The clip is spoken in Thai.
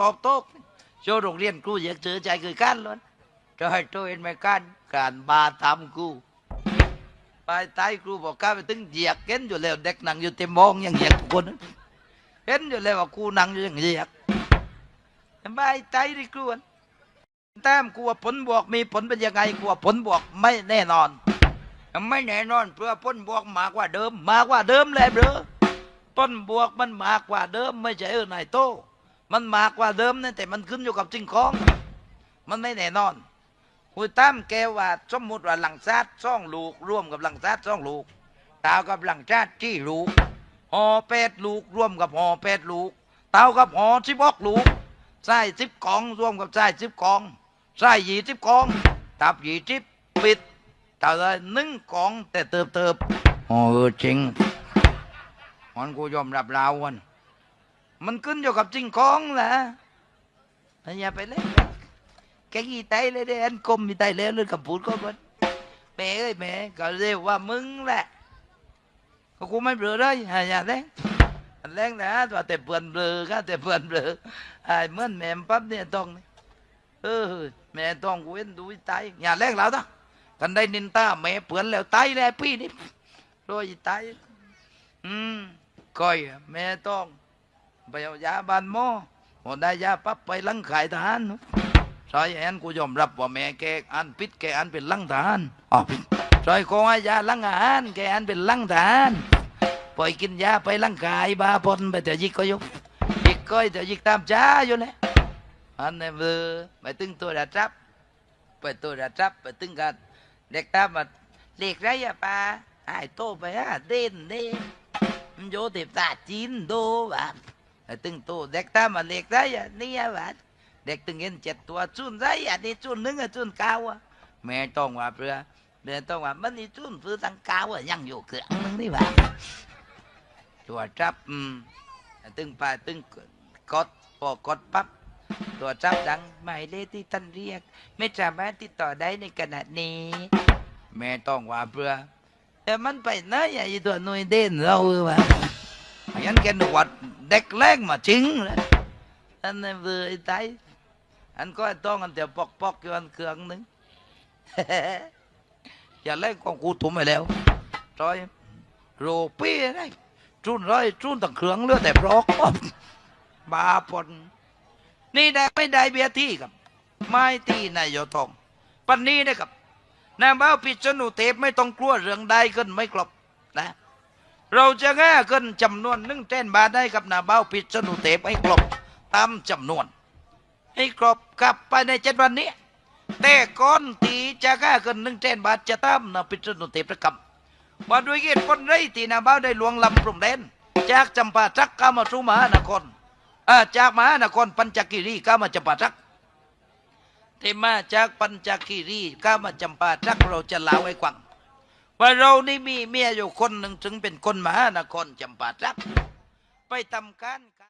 ตอบโต้โจโรงเรียนครูอยากเจอใจคือการล้วนจะให้ตัวเองไม่การการบาทำกูไปตายครูบอกก้าไปถึงเหยียกเห็นอยู่แล้วเด็กนั่งอยู่เต็มมองอยังเหยียกคนเห็นอยู่แล้วว่ากูนั่งอยู่ยังเหยียกไปตายดิครูอะแต้มกูว่าผลบวกมีผลเป็นยังไงกูว่าผลบวกไม่แน่นอน ไม่แน่นอนเพื่อพ้นบวกมากกว่าเดิม มากกว่าเดิมเลยเบรอพ้นบวกมันมากกว่าเดิมไม่ใช่เออนายโต มันมากกว่าเดิมนะแต่มันขึ้นอยู่กับสิ่งของมันไม่แน่นอนคุยตั้มแกว่าสมมติว่าหลังซาดซ่องลูกร่วมกับหลังซาดซ่องลูกเต่ากับหลังชาติจี้ลูกหอแปดลูกร่วมกับหอแปดลูกเต่ากับหอสิบหกลูกไส้สิบกองร่วมกับไส้สิบกองไส้ยี่สิบกอง ตับยี่สิบปิดแต่ละหนึ่งกองแต่เติบเติบโอ้เออจริงมันกูยอมรับเราวัน มันขึ้นอยู่กับจริงของแหละอย่าไปเล่นแกกี่ไตเลยเด้อันกลมมีไตแล้วเลยกับพูดก็มันแม่เอ้ยแม่ก็เรียกว่ามึงแหละก็กูไม่เบื่อเลยอย่าเล่นอันแรงนะตัวแต่เพื่อนเบลอก็แต่เพื่อนเบลอไอ้เมื่อนแม่ปั๊บเนี่ยต้องเออแม่ต้องเห็นดูไตอย่าแรงเราต้องกันได้นินตาแม่เปือนแล้วตายแล้วพี่นี่โรยตายอืมก้อยแม่ต้อง ไปเอายาบานหมอพอได้ยาปั๊บไปลังขายทหารเนอะซอยแอนกูยอมรับว่าแม่แกอันพิษแกอันเป็นลังทหารอ๋อซอยโคงให้ยาลังอาหารแกอันเป็นลังทหารปล่อยกินยาไปลังกายบาปนไปแต่ยิกก็ยกยิกก้อยแต่ยิกตามจ้าอยู่เลยอันนี้เบอไปตึงตัวดัดจับ ไปตัวดัดจับไปตึงกันเด็กตามมาเด็กไรอะป้าไอ้โตไปฮะเด่นเด่นมันโยติบตาจีนโดว่ะไอ้ ตึงโตเด็กตามาเด็กไรอะนี่อะว่ะเด็กตึงเห็นเจ็ดตัวจุนไรอะนี่จุนหนึ่งอะจุนเก้าอะแม่ต้องว่าเพื่อแม่ต้องว่ามันนี่จุนฟื้นตั้งเก้าอะยังอยู่เครื่องหนึงนี่ว่ะตัวจับอืมตึงไปตึงกดพอกดปั๊บตัวจับดังหมายเลขที่ท่านเรียก ไม่สามารถติดต่อได้ในขณะนี้ แม่ต้องว่าเพื่อแต่มันไปไหนอะไอตัวหน่วยเด่นเราเออวะอย่างนั้นแกนวด เด็กแรกมาจริงเลยอันนั้นเบื่อไอ้ไตอันก็ต้องอันเดียวปอกปอกอยู่อันเครื่องหนึงอย่าเล่นของกูถุ่มไปแล้วจอยโรปี้อะไรจุนร้อยจุนตั้งเครื่องเลือดแต่ปลอกบาปนนี่ได้ไม่ได้เบียร์ที่ครับ ไม่ที่นายโยทองปันนี้นะครับนางบ้าปิดสนุเทปไม่ต้องกลัวเรื่องใดขึ้นไม่กลบนะ เราจะแง่ขึ้นจำนวนหนึ่งเต้นบาทได้กับนาเบ้าปิดสนุเทปให้กลบตามจำนวน ให้กลบกลับไปในเจ็ดวันนี้ แต่ก่อนที่จะแง่ขึ้นหนึ่งเต้นบาทจะตามนาปิดสนุเทปประกำว่าด้วยเหตุผลไรที่นาเบ้าได้ลวงลำปรุงแดนจากจำปาจักกามาสู่มหานครอ่าจากมหานครปัญจกิรีก็มาจำปาทักที่มาจากปัญจกิรีก็มาจำปาทักเราจะลาให้ฟัง ว่าเรานี่มีเมียอยู่คนหนึ่งถึงเป็นคนมหานครจำปาทัก ไปทำการ